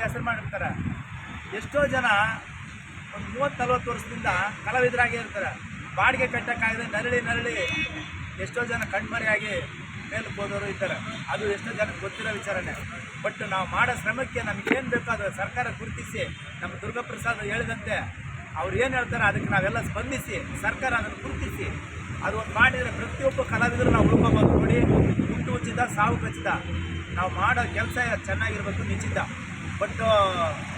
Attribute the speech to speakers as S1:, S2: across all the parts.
S1: ಹೆಸರು ಮಾಡಿರ್ತಾರೆ. ಎಷ್ಟೋ ಜನ ಒಂದು ಮೂವತ್ತು ನಲ್ವತ್ತು ವರ್ಷದಿಂದ ಕಲಾವಿದರಾಗಿ ಇರ್ತಾರೆ. ಬಾಡಿಗೆ ಕಟ್ಟಕ್ಕಾಗದೆ ನರಳಿ ನರಳಿ ಎಷ್ಟೋ ಜನ ಕಣ್ಮರೆಯಾಗಿ ಮೇಲಕ್ಕೆ ಹೋದವರು ಇದ್ದಾರೆ. ಅದು ಎಷ್ಟೋ ಜನಕ್ಕೆ ಗೊತ್ತಿರೋ ವಿಚಾರನೆ ಬಟ್ ನಾವು ಮಾಡೋ ಶ್ರಮಕ್ಕೆ ನಮಗೇನು ಬೇಕೋ ಅದು ಸರ್ಕಾರ ಗುರುತಿಸಿ, ನಮ್ಮ ದುರ್ಗಾಪ್ರಸಾದ್ ಹೇಳಿದಂತೆ ಅವ್ರು ಏನು ಹೇಳ್ತಾರೆ ಅದಕ್ಕೆ ನಾವೆಲ್ಲ ಸ್ಪಂದಿಸಿ, ಸರ್ಕಾರ ಅದನ್ನು ಗುರುತಿಸಿ. ಅದು ಒಂದು ಮಾಡಿದರೆ ಪ್ರತಿಯೊಬ್ಬ ಕಲಾವಿದರು ನಾವು ಉಳ್ಕೋಬೋದು. ನೋಡಿ ಹುಟ್ಟು ಉಚಿತ ಸಾವು ಖಚಿತ ನಾವು ಮಾಡೋ ಕೆಲಸ ಚೆನ್ನಾಗಿರ್ಬೇಕು, ನಿಶ್ಚಿತ. ಬಟ್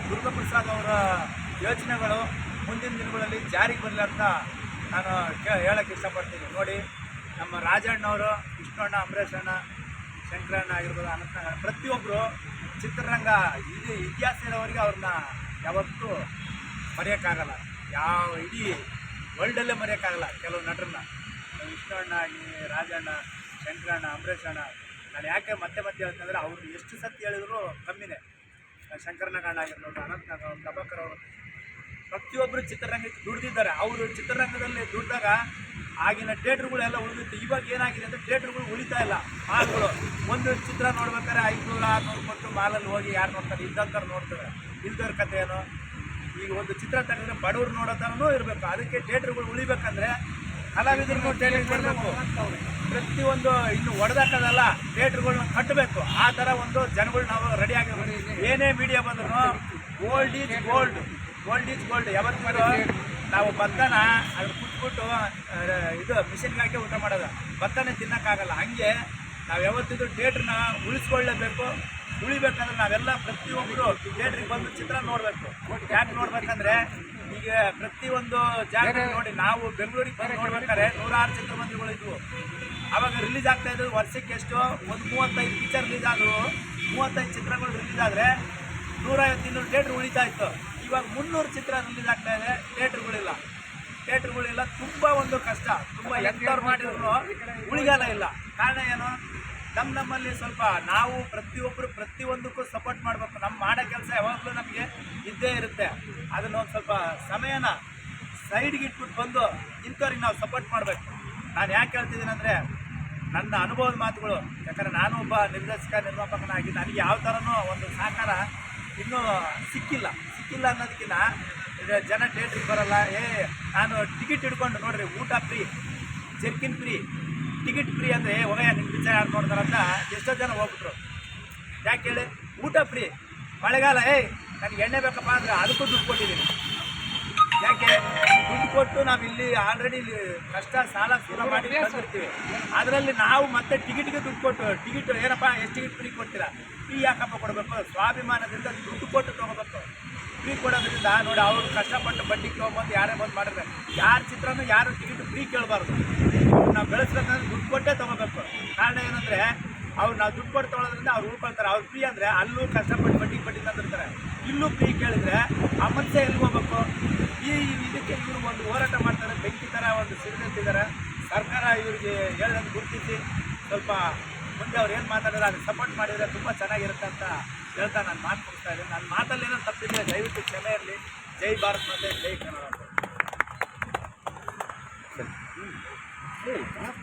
S1: ದುರ್ಗಾಪ್ರಸಾದ್ ಅವರ ಯೋಚನೆಗಳು ಮುಂದಿನ ದಿನಗಳಲ್ಲಿ ಜಾರಿಗೆ ಬರಲಿ ಅಂತ ನಾನು ಹೇಳಕ್ಕೆ ಇಷ್ಟಪಡ್ತೀನಿ. ನೋಡಿ, ನಮ್ಮ ರಾಜಣ್ಣವರು ವಿಷ್ಣುಣ್ಣ ಅಂಬರೀಷ್ ಅಣ್ಣ ಶಂಕರಣ್ಣ ಆಗಿರ್ಬೋದು ಅನಂತನಾಗ ಪ್ರತಿಯೊಬ್ಬರು ಚಿತ್ರರಂಗ ಇದು ಇತಿಹಾಸ ಇರೋವರೆಗೆ ಅವ್ರನ್ನ ಯಾವತ್ತೂ ಮರೆಯೋಕ್ಕಾಗಲ್ಲ. ಯಾವ ಇಡೀ ವರ್ಲ್ಡಲ್ಲೇ ಮರೆಯೋಕ್ಕಾಗಲ್ಲ ಕೆಲವು ನಟರನ್ನ. ವಿಷ್ಣುವಣ್ಣ ಆಗಿ ರಾಜಣ್ಣ, ಶಂಕರಣ್ಣ ಅಂಬರೀಷ್ ಅಣ್ಣ ನಾನು ಯಾಕೆ ಮತ್ತೆ ಮತ್ತೆ ಹೇಳ್ತಂದ್ರೆ ಅವ್ರು ಎಷ್ಟು ಸತಿ ಹೇಳಿದ್ರು ಕಮ್ಮಿನೇ. ಶಂಕರನಗಣ್ಣ ಆಗಿರ್ಬೋದು ಅನಂತನಾಗ ಪ್ರಭಾಕರ್ ಅವರು. ಪ್ರತಿಯೊಬ್ಬರು ಚಿತ್ರರಂಗಕ್ಕೆ ದುಡ್ದಿದ್ದಾರೆ. ಅವರು ಚಿತ್ರರಂಗದಲ್ಲಿ ದುಡ್ದಾಗ ಆಗಿನ ಥಿಯೇಟ್ರುಗಳೆಲ್ಲ ಉಳಿದಿತ್ತು. ಇವಾಗ ಏನಾಗಿದೆ ಅಂದರೆ ಥಿಯೇಟ್ರುಗಳು ಉಳಿತಾ ಇಲ್ಲ. ಮಾಲ್ಗಳು. ಒಂದು ಚಿತ್ರ ನೋಡ್ಬೇಕಾದ್ರೆ ಐದುನೂರು, ಆರುನೂರು ಕೊಟ್ಟು ಮಾಲಲ್ಲಿ ಹೋಗಿ ಯಾರು ನೋಡ್ತಾರೆ? ಇದ್ದಂಥವ್ರು ನೋಡ್ತಾರೆ. ಇಲ್ದವ್ರ ಕಥೆ ಏನು ಈಗ ಒಂದು ಚಿತ್ರ ತೆಗೆದ್ರೆ ಬಡವ್ರು ನೋಡೋ ಥರನೂ ಇರಬೇಕು. ಅದಕ್ಕೆ ಥಿಯೇಟ್ರುಗಳು ಉಳಿಬೇಕಂದ್ರೆ ಕಲಾವಿದರಿಗೂ ಟ್ರೈನಿಂಗ್ ಕೊಡಬೇಕು. ಪ್ರತಿಯೊಂದು ಇನ್ನು ಹೊಡೆದಾಕೋದಲ್ಲ ಥಿಯೇಟ್ರ್ಗಳನ್ನ ಕಟ್ಟಬೇಕು. ಆ ಥರ ಒಂದು ಜನಗಳು ನಾವು ರೆಡಿ ಆಗಿರ್ಬೇಕು. ಏನೇ ಮೀಡಿಯಾ ಬಂದ್ರು gold is gold gold is gold ಯಾವತ್ತಿಗೂ ನಾವು ಬತ್ತನ ಅದ್ರ ಕುಟ್ಬಿಟ್ಟು ಇದು ಮಿಷಿನ್ಗೆ ಹಾಕಿ ಊಟ ಮಾಡೋದು. ಭತ್ತನೇ ತಿನ್ನೋಕ್ಕಾಗಲ್ಲ. ಹಂಗೆ ನಾವು ಯಾವತ್ತಿದ್ರು ಥಿಯೇಟ್ರನ್ನ ಉಳಿಸ್ಕೊಳ್ಳೇಬೇಕು. ಉಳಿಬೇಕಂದ್ರೆ ನಾವೆಲ್ಲ ಪ್ರತಿಯೊಬ್ಬರು ಥಿಯೇಟ್ರಿಗೆ ಬಂದು ಚಿತ್ರ ನೋಡಬೇಕು. ಯಾಕೆ ನೋಡ್ಬೇಕಂದ್ರೆ ಈಗ ಪ್ರತಿಯೊಂದು ಜಾಗ ನೋಡಿ ನಾವು ಬೆಂಗಳೂರಿಗೆ ಬಂದು ನೋಡ್ಬೇಕಾದ್ರೆ ನೂರಾರು ಚಿತ್ರಮಂದಿರಗಳು ಇದ್ವು. ಅವಾಗ ರಿಲೀಸ್ ಆಗ್ತಾ ಇದ್ದು ವರ್ಷಕ್ಕೆ ಎಷ್ಟು? ಒಂದು ಮೂವತ್ತೈದು ಪಿಕ್ಚರ್ ರಿಲೀಸ್ ಆದವು ಮೂವತ್ತೈದು ಚಿತ್ರಗಳು ರಿಲೀಸ್ ಆದರೆ ನೂರೈವತ್ತು ಇನ್ನೂರು ಥಿಯೇಟ್ರ್ ಉಳಿತಾ ಇತ್ತು. ಇವಾಗ ಮುನ್ನೂರು ಚಿತ್ರ ರಿಲೀಸ್ ಆಗ್ತಾ ಇದೆ ಥಿಯೇಟ್ರ್ಗಳಿಲ್ಲ ಥಿಯೇಟ್ರ್ಗಳಿಲ್ಲ ತುಂಬ ಒಂದು ಕಷ್ಟ. ತುಂಬ ಎಂಟರ್ ಮಾಡಿದ್ರು ಉಳಿಗಾಲ ಇಲ್ಲ. ಕಾರಣ ಏನು? ನಮ್ಮ ನಮ್ಮಲ್ಲಿ ಸ್ವಲ್ಪ ನಾವು ಪ್ರತಿಯೊಬ್ಬರು ಪ್ರತಿಯೊಂದಕ್ಕೂ ಸಪೋರ್ಟ್ ಮಾಡಬೇಕು. ನಮ್ಮ ಮಾಡೋ ಕೆಲಸ ಯಾವಾಗಲೂ ನಮಗೆ ಇದ್ದೇ ಇರುತ್ತೆ. ಅದನ್ನ ಒಂದು ಸ್ವಲ್ಪ ಸಮಯನ ಸೈಡ್ಗೆ ಇಟ್ಬಿಟ್ಟು ಬಂದು ಇಂಥವ್ರಿಗೆ ನಾವು ಸಪೋರ್ಟ್ ಮಾಡಬೇಕು. ನಾನು ಯಾಕೆ ಹೇಳ್ತಿದ್ದೀನಿ ಅಂದರೆ ನನ್ನ ಅನುಭವದ ಮಾತುಗಳು. ಯಾಕಂದರೆ ನಾನು ಒಬ್ಬ ನಿರ್ದೇಶಕ ನಿರ್ಮಾಪಕನಾಗಿ ನನಗೆ ಯಾವ ಥರನೂ ಒಂದು ಸಹಕಾರ ಇನ್ನೂ ಸಿಕ್ಕಿಲ್ಲ. ಸಿಕ್ಕಿಲ್ಲ ಅನ್ನೋದಕ್ಕಿಂತ ಜನ ಥಿಯೇಟ್ರಿಗೆ ಬರಲ್ಲ. ಏ, ನಾನು ಟಿಕೆಟ್ ಹಿಡ್ಕೊಂಡು ನೋಡ್ರಿ, ಊಟ free jerkin free ticket free ಅಂದರೆ ಹೋಗಯ್ಯ ನಿಮ್ಮ ಪಿಕ್ಚರ್ ಯಾರು ಎಷ್ಟೋ ಜನ ಹೋಗ್ಬಿಟ್ರು. ಯಾಕೆ ಹೇಳಿ? ಊಟ ಫ್ರೀ ಮಳೆಗಾಲ, ಏಯ್, ನನಗೆ ಎಣ್ಣೆ ಬೇಕಪ್ಪ ಅಂದರೆ ಅದಕ್ಕೂ ದುಡ್ಡು ಕೊಟ್ಟಿದ್ದೀನಿ. ಯಾಕೆ? ದುಡ್ಡು ಕೊಟ್ಟು ನಾವು ಇಲ್ಲಿ ಆಲ್ರೆಡಿ ಇಲ್ಲಿ ಕಷ್ಟ, ಸಾಲ, ಸೂಲ ಮಾಡಿ ತಂದಿರ್ತೀವಿ. ಅದರಲ್ಲಿ ನಾವು ಮತ್ತೆ ಟಿಕೆಟ್ಗೆ ದುಡ್ಡು ಕೊಟ್ಟು ಟಿಕೆಟ್ ಏನಪ್ಪ, ಎಷ್ಟು ಟಿಕೆಟ್ ಫ್ರೀ ಕೊಡ್ತೀರಾ? ಫ್ರೀ ಯಾಕಪ್ಪ ಕೊಡಬೇಕು? ಸ್ವಾಭಿಮಾನದಿಂದ ದುಡ್ಡು ಕೊಟ್ಟು ತೊಗೋಬೇಕು. ಫ್ರೀ ಕೊಡೋದ್ರಿಂದ ನೋಡಿ ಅವರು ಕಷ್ಟಪಟ್ಟು ಬಡ್ಡಿಗೆ ತೊಗೊಂಬಂದು ಯಾರೇ ಬಂದು ಮಾಡಿದ್ರೆ, ಯಾರ ಚಿತ್ರನೂ ಯಾರು ಟಿಕೆಟ್ ಫ್ರೀ ಕೇಳಬಾರ್ದು. ನಾವು ಬೆಳೆಸ್ಬೇಕಂದ್ರೆ ದುಡ್ಡು ಕೊಟ್ಟೇ ತೊಗೋಬೇಕು. ಕಾರಣ ಏನಂದರೆ ಅವ್ರು ನಾವು ದುಡ್ಡು ಕೊಟ್ಟು ತೊಗೊಳೋದ್ರಿಂದ ಅವ್ರು ಉಳ್ಕೊಳ್ತಾರೆ ಅವ್ರು ಫ್ರೀ ಅಂದರೆ ಅಲ್ಲೂ ಕಷ್ಟಪಟ್ಟು ಬಡ್ಡಿ ಬಡ್ಡಿ ತಂದಿರ್ತಾರೆ ಇಲ್ಲೂ ಫ್ರೀ ಕೇಳಿದ್ರೆ ಆ ಮನುಷ್ಯ ಎಲ್ಲಿ ಹೋಗ್ಬೇಕು? ಈ ಇದಕ್ಕೆ ಇವರು ಒಂದು ಹೋರಾಟ ಮಾಡ್ತಾರೆ. ಬೆಂಕಿ ಥರ ಒಂದು ಸಿಡಿದಂತಿದ್ದಾರೆ ಸರ್ಕಾರ ಇವರಿಗೆ ಹೇಳೋದು ಗುರುತಿಸಿ ಸ್ವಲ್ಪ ಮುಂದೆ ಅವ್ರು ಏನು ಮಾತಾಡಿದ್ರೆ ಅದಕ್ಕೆ ಸಪೋರ್ಟ್ ಮಾಡಿದರೆ ತುಂಬ ಚೆನ್ನಾಗಿರುತ್ತೆ ಅಂತ ಹೇಳ್ತಾ ನಾನು ಮಾತು ಮುಗಿಸ್ತಾ ಇದ್ದೀನಿ. ನನ್ನ ಮಾತಲ್ಲಿ ಏನೋ ತಪ್ಪಿದ್ರೆ ದಯವಿಟ್ಟು ಕ್ಷಮೆ ಇರಲಿ. ಜೈ ಭಾರತ್ ಮತ್ತೆ ಜೈ ಕನ್ನಡ